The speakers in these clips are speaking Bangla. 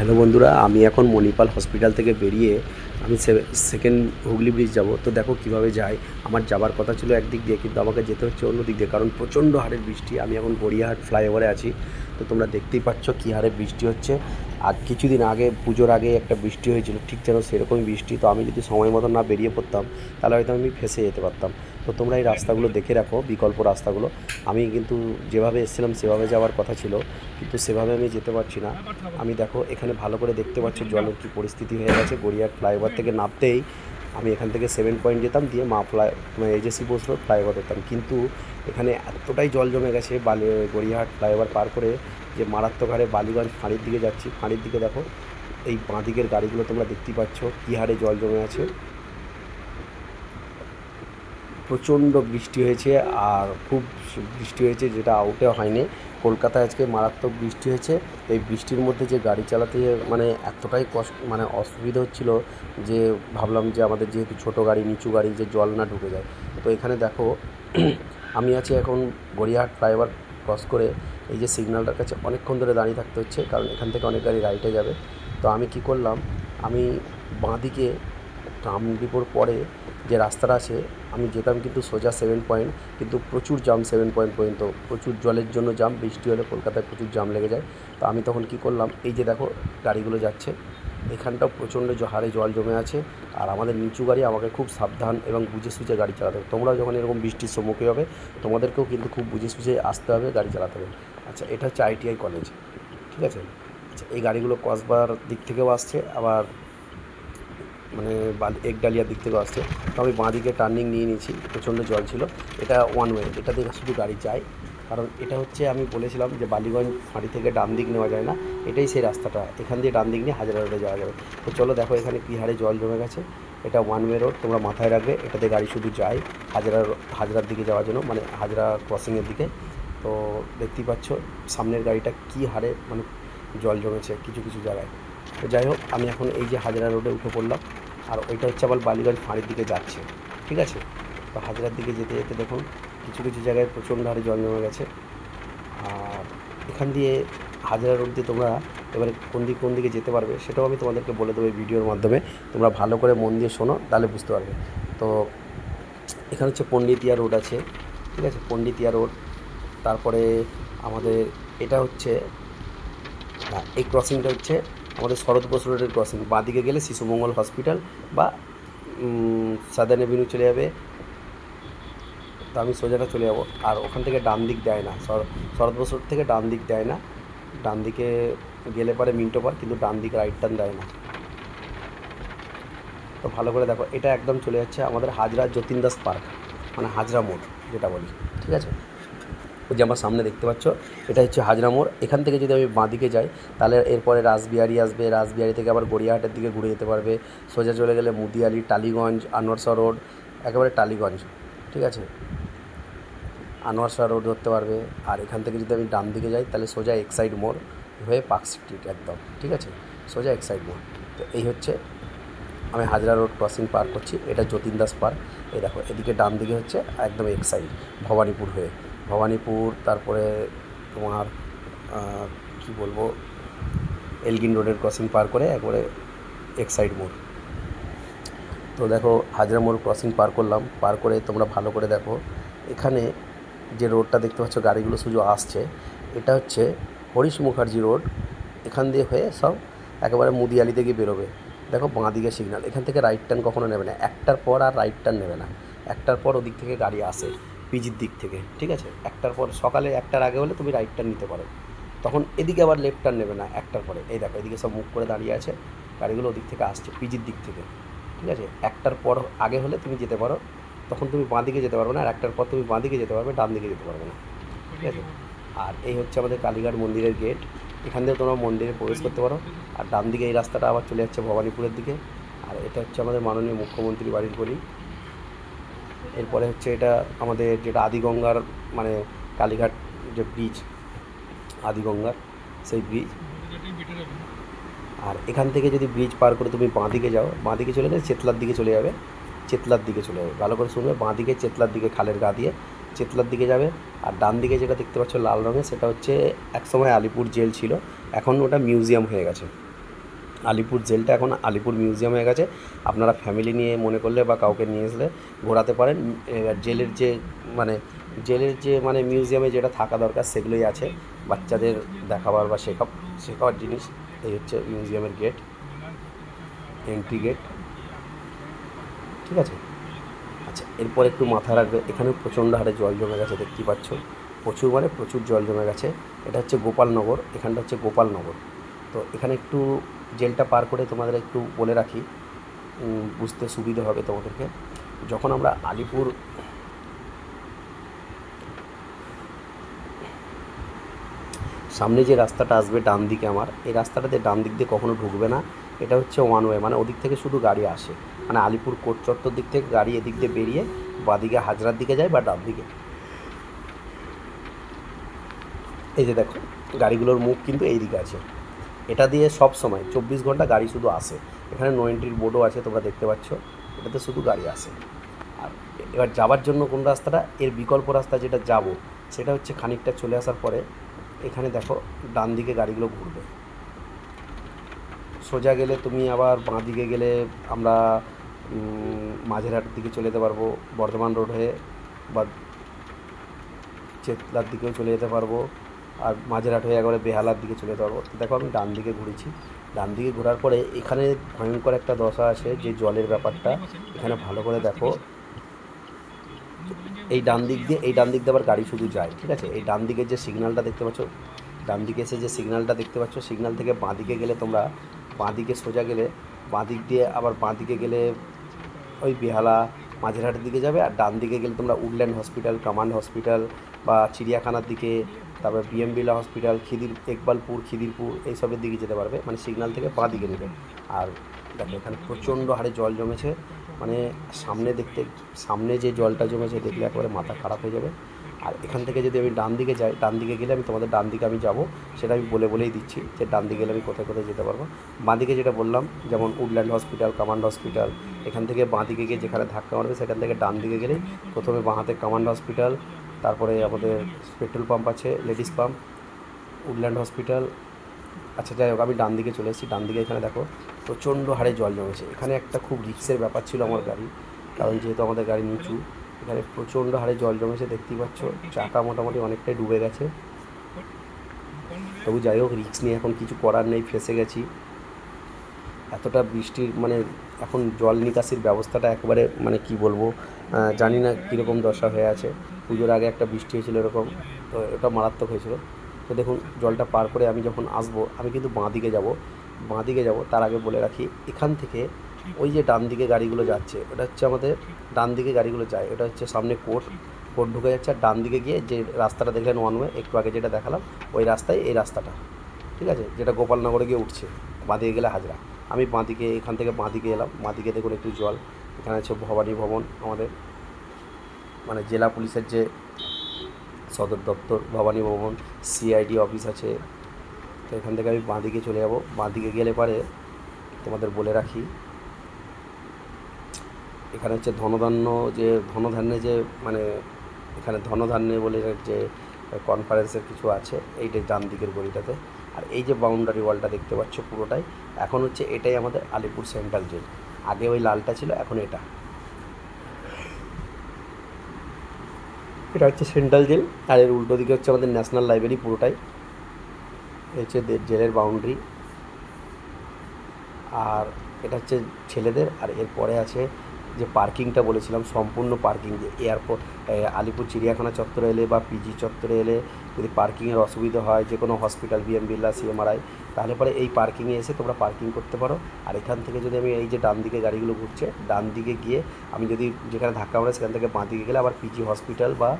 হ্যালো বন্ধুরা, আমি এখন মণিপাল হসপিটাল থেকে বেরিয়ে আমি সেকেন্ড হুগলি ব্রিজ যাব। তো দেখো কীভাবে যাই। আমার যাবার কথা ছিল একদিক দিয়ে, কিন্তু আমাকে যেতে হচ্ছে অন্য দিক দিয়ে, কারণ প্রচণ্ড হারের বৃষ্টি। আমি এখন গড়িয়াহাট ফ্লাইওভারে আছি। তো তোমরা দেখতেই পাচ্ছ কী হারে বৃষ্টি হচ্ছে। আর কিছুদিন আগে, পুজোর আগে একটা বৃষ্টি হয়েছিল, ঠিক যেন সেরকমই বৃষ্টি। তো আমি যদি সময় মতো না বেরিয়ে পড়তাম, তাহলে হয়তো আমি ফেসে যেতে পারতাম। তো তোমরা এই রাস্তাগুলো দেখে রাখো, বিকল্প রাস্তাগুলো। আমি কিন্তু যেভাবে এসেছিলাম সেভাবে যাওয়ার কথা ছিল, কিন্তু সেভাবে আমি যেতে পারছি না। আমি দেখো, এখানে ভালো করে দেখতে পাচ্ছ জলের কী পরিস্থিতি হয়ে গেছে। গড়িয়ার ফ্লাইওভার থেকে নামতেই আমি এখান থেকে সেভেন পয়েন্ট যেতাম, দিয়ে মা ফ্লাই এজেসি বসল, ফ্লাইওভার হতাম কিন্তু এখানে এতটাই জল জমে গেছে, বালি, গড়িয়াহাট ফ্লাইওভার পার করে, যে মারাত্মক হারে বালিগঞ্জ ফাঁড়ির দিকে যাচ্ছি। ফাঁড়ির দিকে দেখো, এই বাঁ দিকের গাড়িগুলো তোমরা দেখতেই পাচ্ছ, কী হারে জল জমে আছে। প্রচণ্ড বৃষ্টি হয়েছে আর খুব বৃষ্টি হয়েছে যেটা আউটে হয়নি। কলকাতায় আজকে মারাত্মক বৃষ্টি হয়েছে। এই বৃষ্টির মধ্যে যে গাড়ি চালাতে মানে এতটাই কষ্ট মানে অসুবিধা হচ্ছিল যে ভাবলাম যে আমাদের যেহেতু ছোটো গাড়ি, নিচু গাড়ি, যে জল না ঢুকে যায়। তো এখানে দেখো, আমি আছি এখন গড়িয়াহাট ফ্লাইওভার ক্রস করে এই যে সিগন্যালটার কাছে অনেকক্ষণ ধরে দাঁড়িয়ে থাকতে হচ্ছে কারণ এখান থেকে অনেক গাড়ি রাইটে যাবে। তো আমি কি করলাম, আমি বাঁদিকে ট্রাম ডিপোর পরে যে রাস্তাটা আছে, আমি যেতাম কিন্তু সোজা সেভেন পয়েন্ট কিন্তু প্রচুর জাম সেভেন পয়েন্ট পর্যন্ত, প্রচুর জলের জন্য জাম বৃষ্টি হলে কলকাতায় প্রচুর জাম লেগে যায়। তো আমি তখন কি করলাম, এই যে দেখো গাড়িগুলো যাচ্ছে, এখানটাও প্রচণ্ড হারে জল জমে আছে, আর আমাদের নিচু গাড়ি আমাকে খুব সাবধান এবং বুঝে সুঝে গাড়ি চালাতে হবে। তোমরাও যখন এরকম বৃষ্টির সম্মুখীন হবে, তোমাদেরকেও কিন্তু খুব বুঝে সুঝে আসতে হবে, গাড়ি চালাতে হবে। আচ্ছা এটা হচ্ছে আইটিআই কলেজ ঠিক আছে? আচ্ছা এই গাড়িগুলো কসবার দিক থেকেও আসছে, আবার মানে বাল- একডালিয়ার দিক থেকে আসছে। তো আমি বাঁ দিকে টার্নিং নিয়ে নিয়েছি, প্রচণ্ড জল ছিল। এটা ওয়ান ওয়ে এটা দিয়ে শুধু গাড়ি যায়। কারণ এটা হচ্ছে আমি বলেছিলাম যে বালিগঞ্জ ফাঁড়ি থেকে ডান দিক নেওয়া যায় না, এটাই সেই রাস্তাটা। এখান দিয়ে ডান দিক নিয়ে হাজারা রোডে যাওয়া যাবে। তো চলো দেখো এখানে কী হারে জল জমে গেছে। এটা ওয়ান ওয়ে রোড তোমরা মাথায় রাখবে, এটাতে গাড়ি শুধু যায় হাজারা হাজরার দিকে যাওয়ার জন্য মানে হাজরা ক্রসিংয়ের দিকে। তো দেখতেই পাচ্ছ সামনের গাড়িটা কী হারে মানে জল জমেছে কিছু কিছু জায়গায়। তো যাই হোক, আমি এখন এই যে হাজরা রোডে উঠে পড়লাম। আর ওইটা হচ্ছে আবার বালিগঞ্জ ফাঁড়ির দিকে যাচ্ছে, ঠিক আছে? তো হাজরার দিকে যেতে যেতে দেখুন, কিছু কিছু জায়গায় প্রচণ্ড হারে জল জমে গেছে। আর এখান দিয়ে হাজরা দিয়ে তোমরা এবারে কোন দিক কোন দিকে যেতে পারবে সেটাও আমি তোমাদেরকে বলে দেবো এই ভিডিওর মাধ্যমে। তোমরা ভালো করে মন দিয়ে শোনো, তাহলে বুঝতে পারবে। তো এখানে হচ্ছে পণ্ডিতিয়া রোড আছে, ঠিক আছে? পণ্ডিতিয়া রোড। তারপরে আমাদের এটা হচ্ছে এই ক্রসিংটা হচ্ছে আমাদের শরৎ বোস রোডের ক্রসিং বাঁদিকে গেলে শিশুমঙ্গল হসপিটাল বা সাদার্ন এভিনিউ চলে যাবে। তো আমি সোজাটা চলে যাব। আর ওখান থেকে ডান দিক দেয় না। শর- শরৎ বোস রোড থেকে ডান দিক দেয় না। ডান দিকে গেলে পরে মিন্টো পার কিন্তু ডান দিকে রাইট টার্ন দেয় না। তো ভালো করে দেখো, এটা একদম চলে যাচ্ছে আমাদের হাজরা যতীন দাস পার্ক মানে হাজরা মোড়, যেটা বলি। ঠিক আছে? যে আমার সামনে দেখতে পাচ্ছ এটা হচ্ছে হাজরা মোড়। এখান থেকে যদি আমি বাঁদিকে যাই, তাহলে এরপরে রাসবিহারি আসবে। রাসবিহারি থেকে আবার গড়িয়াহাটের দিকে ঘুরে যেতে পারবে। সোজা চলে গেলে মুদিয়ালি, টালিগঞ্জ, আনোয়ারসা রোড, একেবারে টালিগঞ্জ, ঠিক আছে? আনোয়ারসা রোড ধরতে পারবে। আর এখান থেকে যদি আমি ডান দিকে যাই, তাহলে সোজা এক্সাইড মোড় হয়ে পার্ক স্ট্রিট একদম, ঠিক আছে? সোজা এক্সাইড মোড়। তো এই হচ্ছে আমি হাজরা রোড ক্রসিং পার করছি। এটা যতীন দাস পার্ক। এই দেখো, এদিকে ডান দিকে হচ্ছে একদম এক সাইড, ভবানীপুর হয়ে। ভবানীপুর, তারপরে তোমার কি বলব, এলগিন রোডের ক্রসিং পার করে একবারে এক সাইড মোড়। তো দেখো, হাজরা মোড় ক্রসিং পার করলাম, পার করে তোমরা ভালো করে দেখো। এখানে যে রোডটা দেখতে পাচ্ছ, গাড়িগুলো শুধু আসছে, এটা হচ্ছে হরিশ মুখার্জি রোড। এখান দিয়ে হয়ে সব একেবারে মুদিয়ালি থেকে বেরোবে। দেখো বাঁ দিকে সিগনাল এখান থেকে রাইট টার্ন কখনো নেবে না। একটার পর আর রাইট টার্ন নেবে না। একটার পর ওদিক থেকে গাড়ি আসে। পিজির দিক থেকে, ঠিক আছে? একটার পর, সকালে একটার আগে হলে তুমি রাইট টার্ন নিতে পারো। তখন এদিকে আবার লেফট টার্ন নেবে না, একটার পরে। এই দেখো, এদিকে সব মুখ করে দাঁড়িয়ে আছে, গাড়িগুলো ওদিক থেকে আসছে, পিজির দিক থেকে, ঠিক আছে? একটার পর আগে হলে তুমি যেতে পারো, তখন তুমি বাঁ দিকে যেতে পারবে না, আর একটার পর তুমি বাঁ দিকে যেতে পারবে, ডান দিকে যেতে পারবে না, ঠিক আছে? আর এই হচ্ছে আমাদের কালীঘাট মন্দিরের গেট এখান থেকে তোমরা মন্দিরে প্রবেশ করতে পারো, আর ডান দিকে এই রাস্তাটা আবার চলে যাচ্ছে ভবানীপুরের দিকে, আর এটা হচ্ছে আমাদের মাননীয় মুখ্যমন্ত্রী বাড়ির গলি এরপরে হচ্ছে এটা আমাদের যেটা আদিগঙ্গার মানে কালীঘাট যে ব্রিজ আদিগঙ্গার, সেই ব্রিজ আর এখান থেকে যদি ব্রিজ পার করে তুমি বাঁ দিকে যাও, বাঁ দিকে চলে গেলে চেতলার দিকে চলে যাবে, চেতলার দিকে চলে যাবে। ভালো করে শুনবে, বাঁ দিকে চেতলার দিকে খালের গা দিয়ে চেতলার দিকে যাবে। আর ডান দিকে যেটা দেখতে পাচ্ছ লাল রঙের, সেটা হচ্ছে একসময় আলিপুর জেল ছিল, এখন ওটা মিউজিয়াম হয়ে গেছে। আলিপুর জেলটা এখন আলিপুর মিউজিয়াম হয়ে গেছে। আপনারা ফ্যামিলি নিয়ে মনে করলে বা কাউকে নিয়ে আসলে ঘোরাতে পারেন। এবার জেলের যে মানে জেলের যে মানে মিউজিয়ামে যেটা থাকা দরকার সেগুলোই আছে। বাচ্চাদের দেখাবার বা শেখা শেখাবার জিনিস, এই হচ্ছে মিউজিয়ামের গেট এন্ট্রি গেট ঠিক আছে? আচ্ছা এরপর একটু মাথা রাখবে এখানে প্রচণ্ড হারে জল জমে গেছে, দেখতেই পাচ্ছ। প্রচুর মানে প্রচুর জল জমে গেছে। এটা হচ্ছে গোপালনগর, এখানটা হচ্ছে গোপালনগর। তো এখানে একটু জেলটা পার করে তোমাদের একটু বলে রাখি। বুঝতে সুবিধা হবে তোমাদেরকে। যখন আমরা আলিপুর সামনে যে রাস্তাটা আসবে ডান দিকে আমার, এই রাস্তাটাতে ডান দিক দিয়ে কখনো ঢুকবে না। এটা হচ্ছে ওয়ান ওয়ে মানে ওদিক থেকে শুধু গাড়ি আসে। মানে আলিপুর কোট চত্বর দিক থেকে গাড়ি এদিক দিয়ে বেরিয়ে বাদিকে হাজরার দিকে যায় বা ডান দিকে। এই যে দেখো, গাড়িগুলোর মুখ কিন্তু এই দিকে আছে। এটা দিয়ে সব সময় চব্বিশ ঘণ্টা গাড়ি শুধু আসে। এখানে নো এন্ট্রির বোর্ডও আছে, তোমরা দেখতে পাচ্ছ। এটাতে শুধু গাড়ি আসে। আর এবার যাবার জন্য কোন রাস্তাটা? এর বিকল্প রাস্তা যেটা যাব, সেটা হচ্ছে খানিকটা চলে আসার পরে, এখানে দেখো ডান দিকে গাড়িগুলো ঘুরবে। সোজা গেলে তুমি আবার বাঁ দিকে গেলে আমরা মাঝেরহাটের দিকে চলে যেতে পারব, বর্ধমান রোড হয়ে বা চেতলার দিকেও চলে যেতে পারব। আর মাঝেরহাট হয়ে একবারে বেহালার দিকে চলে পারব তো দেখো আমি ডান দিকে ঘুরেছি। ডান দিকে ঘোরার পরে এখানে ভয়ঙ্কর একটা দশা আছে, যে জলের ব্যাপারটা এখানে ভালো করে দেখো। এই ডান দিক দিয়ে, এই ডান দিক দিয়ে আবার গাড়ি শুধু যায়, ঠিক আছে? এই ডান দিকের যে সিগন্যালটা দেখতে পাচ্ছ, ডান দিকে এসে যে সিগন্যালটা দেখতে পাচ্ছ, সিগন্যাল থেকে বাঁ দিকে গেলে তোমরা, বাঁ দিকে সোজা গেলে, বাঁ দিক দিয়ে আবার বাঁ দিকে গেলে ওই বেহালা মাঝেরহাটের দিকে যাবে আর ডান দিকে গেলে তোমরা উডল্যান্ড হসপিটাল, কামান্ড হসপিটাল বা চিড়িয়াখানার দিকে, তারপর বিএম বিলা হসপিটাল, খিদির, একবালপুর, খিদিরপুর এইসবের দিকে যেতে পারবে। মানে সিগনাল থেকে বাঁ দিকে নেবে। আর দেখো, এখানে প্রচণ্ড হারে জল জমেছে। মানে সামনে দেখতে, সামনে যে জলটা জমেছে, দেখলে একেবারে মাথা খারাপ হয়ে যাবে। আর এখান থেকে যদি আমি ডান দিকে যাই, ডান দিকে গেলে আমি তোমাদের ডান দিকে আমি যাব, সেটা আমি বলে বলেই দিচ্ছি যে ডান দিকে গেলে আমি কোথায় কোথায় যেতে পারব। বাঁ দিকে যেটা বললাম, যেমন উডল্যান্ড হসপিটাল, কামান্ড হসপিটাল, এখান থেকে বাঁ দিকে গিয়ে যেখানে ধাক্কা মারবে সেখান থেকে ডান দিকে গেলেই প্রথমে বাঁ হাতে কামান্ড হসপিটাল, তারপরে আমাদের পেট্রোল পাম্প আছে, লেডিস পাম্প, উডল্যান্ড হসপিটাল। আচ্ছা যাই হোক, আমি ডান দিকে চলে এসেছি। ডান দিকে এখানে দেখো, প্রচণ্ড হারে জল জমেছে। এখানে একটা খুব রিক্সের ব্যাপার ছিল আমার গাড়ি, কারণ যেহেতু আমাদের গাড়ি নিচু এখানে প্রচণ্ড হারে জল জমেছে, দেখতেই পাচ্ছ। চাকা মোটামুটি অনেকটাই ডুবে গেছে। তবু যাই হোক রিক্স নিয়ে এখন কিছু করার নেই, ফেসে গেছি। এতটা বৃষ্টির মানে এখন জল নিকাশির ব্যবস্থাটা একবারে মানে কি বলব জানি না কীরকম দশা হয়ে আছে। পুজোর আগে একটা বৃষ্টি হয়েছিল এরকম, তো ওটা মারাত্মক হয়েছিল। তো দেখুন, জলটা পার করে আমি যখন আসব, আমি কিন্তু বাঁ দিকে যাব। বাঁ দিকে যাব, তার আগে বলে রাখি, এখান থেকে ওই যে ডান দিকে গাড়িগুলো যাচ্ছে, ওটা হচ্ছে আমাদের ডান দিকে গাড়িগুলো যায়, ওটা হচ্ছে সামনে কোর্ট কোর্ট ঢুকে যাচ্ছে আর ডান দিকে গিয়ে যে রাস্তাটা দেখলেন ওয়ান ওয়ে একটু আগে যেটা দেখালাম, ওই রাস্তায় এই রাস্তাটা, ঠিক আছে? যেটা গোপালনগরে গিয়ে উঠছে বাঁদিকে গেলে হাজরা। আমি বাঁদিকে এখান থেকে বাঁদিকে এলাম বাঁদিকে দেখুন একটু জল, এখানে আছে ভবানী ভবন, আমাদের মানে জেলা পুলিশের যে সদর দপ্তর, ভবানী ভবন সিআইডি অফিস আছে। তো এখান থেকে আমি বাঁদিকে চলে যাব বাঁদিকে গেলে পরে তোমাদের বলে রাখি এখানে হচ্ছে ধনধান্য যে, ধনধান্যে যে মানে এখানে ধনধান্যে বলে যে কনফারেন্সের কিছু আছে, এইটা ডান দিকের গলিটাতে। আর এই যে বাউন্ডারি ওয়ালটা দেখতে পাচ্ছ পুরোটাই, এখন হচ্ছে এটাই আমাদের আলিপুর সেন্ট্রাল জেল আগে ওই লালটা ছিল, এখন এটা। এটা হচ্ছে সেন্ট্রাল জেল আর এর উল্টো দিকে হচ্ছে আমাদের ন্যাশনাল লাইব্রেরি পুরোটাই। হচ্ছে জেলের বাউন্ডারি আর এটা হচ্ছে ছেলেদের, আর এরপরে আছে যে পার্কিংটা বলেছিলাম, সম্পূর্ণ পার্কিং, যে এয়ারপোর্ট আলিপুর চিড়িয়াখানা চত্বরে এলে বা পিজি চত্বরে এলে যদি পার্কিংয়ের অসুবিধা হয়, যে কোনো হসপিটাল বিএম বিল্লা সিএমআরআই তাহলে পরে এই পার্কিংয়ে এসে তোমরা পার্কিং করতে পারো। আর এখান থেকে যদি আমি এই যে ডান দিকে গাড়িগুলো ঘুরছে, ডান দিকে গিয়ে আমি যদি যেখানে ধাক্কা মারে সেখান থেকে বাঁ দিকে গেলে আবার পিজি হসপিটাল বা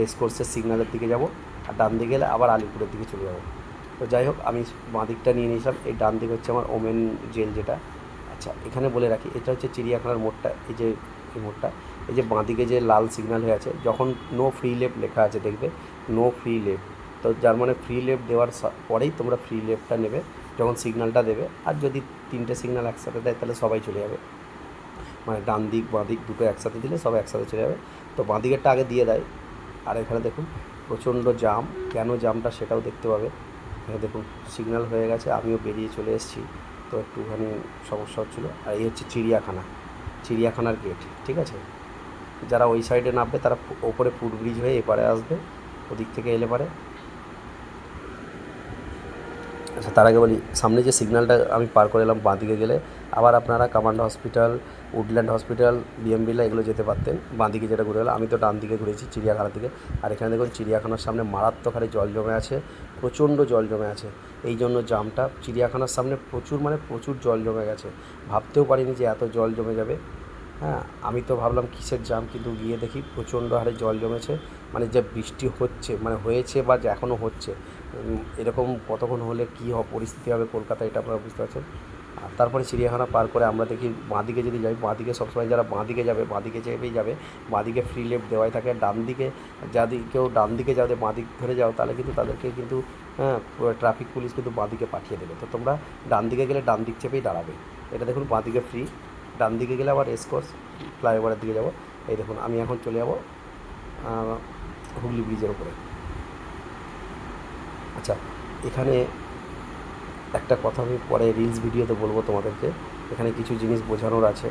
রেসকোর্সের সিগন্যালের দিকে যাব, আর ডান দিকে গেলে আবার আলিপুরের দিকে চলে যাব। তো যাই হোক, আমি বাঁ দিকটা নিয়ে নিয়েছিলাম, এই ডান দিক হচ্ছে আমার ওমেন জেল যেটা। আচ্ছা এখানে বলে রাখি, এটা হচ্ছে চিড়িয়াখানার মোড়টা, এই যে, এই মোড়টা, এই যে বাঁ দিকে যে লাল সিগন্যাল হয়ে আছে, যখন নো ফ্রি লেফট লেখা আছে দেখবে নো ফ্রি লেফট তো যার মানে ফ্রি লেফট দেওয়ার পরেই তোমরা ফ্রি লেফটটা নেবে, যখন সিগন্যালটা দেবে, আর যদি তিনটে সিগন্যাল একসাথে দেয়, তাহলে সবাই চলে যাবে। মানে ডান দিক, বাঁ দিক দুটো একসাথে দিলে সব একসাথে চলে যাবে। তো বাঁ দিকেরটা আগে দিয়ে দেয়, আর এখানে দেখুন, প্রচণ্ড জাম কেন জামটা সেটাও দেখতে পাবে। এখানে দেখুন সিগন্যাল হয়ে গেছে, আমিও বেরিয়ে চলে এসেছি। তো একটুখানি সমস্যা হচ্ছিল। আর এই হচ্ছে চিড়িয়াখানা, চিড়িয়াখানার গেট ঠিক আছে? যারা ওই সাইডে নামবে তারা ওপরে ফুটব্রিজ হয়ে এপারে আসবে, ওদিক থেকে এলে পারে। তার আগে বলি, সামনে যে সিগন্যালটা আমি পার করে এলাম বাঁদিকে গেলে, আবার আপনারা কামান্ডা হসপিটাল উডল্যান্ড হসপিটাল বিএমবিলা এগুলো যেতে পারতেন। বাঁদিকে যেটা ঘুরে গেলো, আমি তো ডান দিকে ঘুরেছি, চিড়িয়াখানা থেকে। আর এখানে দেখুন, চিড়িয়াখানার সামনে মারাত্মক হারে জল জমে আছে, প্রচণ্ড জল জমে আছে। এই জন্য জামটা, চিড়িয়াখানার সামনে প্রচুর মানে প্রচুর জল জমে গেছে। ভাবতেও পারিনি যে এত জল জমে যাবে। হ্যাঁ আমি তো ভাবলাম কিসের জাম কিন্তু গিয়ে দেখি প্রচণ্ড হারে জল জমেছে। মানে যে বৃষ্টি হচ্ছে মানে হয়েছে বা যে এখনও হচ্ছে এরকম কতক্ষণ হলে কী পরিস্থিতি হবে কলকাতায় এটা আপনারা বুঝতে পারছেন? আর তারপরে চিড়িয়াখানা পার করে আমরা দেখি বাঁদিকে যদি যাই, বাঁদিকে সবসময় যারা বাঁদিকে যাবে, বাঁদিকে চেপেই যাবে, বাঁদিকে ফ্রি লেফট দেওয়াই থাকে। ডান দিকে যদি কেউ ডান দিকে যাবে বাঁদিক ধরে যাও, তাহলে কিন্তু তাদেরকে কিন্তু হ্যাঁ ট্রাফিক পুলিশ কিন্তু বাঁদিকে পাঠিয়ে দেবে। তো তোমরা ডান দিকে গেলে ডান দিক চেপেই দাঁড়াবে। এটা দেখুন বাঁদিকে ফ্রি ডান দিকে গেলে আবার এসকোর্স ফ্লাইওভারের দিকে যাব। এই দেখুন, আমি এখন চলে যাব হুগলি ব্রিজের উপরে। আচ্ছা এখানে একটা কথা আমি পরে রিলস ভিডিওতে বলব তোমাদেরকে। এখানে কিছু জিনিস বোঝানোর আছে।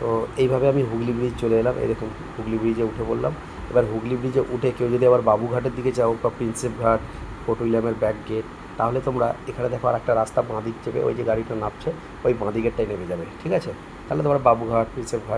তো এইভাবে আমি হুগলি ব্রিজ চলে এলাম। এই দেখুন, হুগলি ব্রিজে উঠে পড়লাম। এবার হুগলি ব্রিজে উঠে কেউ যদি আবার বাবুঘাটের দিকে যাও বা প্রিন্সেপ ঘাট ফোর্ট উইলিয়ামের ব্যাক গেট তাহলে তোমরা এখানে দেখো আর একটা রাস্তা বাঁ দিক চেপে ওই যে গাড়িটা নামছে, ওই বাঁ দিকেরটাই নেমে যাবে। ঠিক আছে? তাহলে তোমার বাবুঘাট পিসের ঘাট।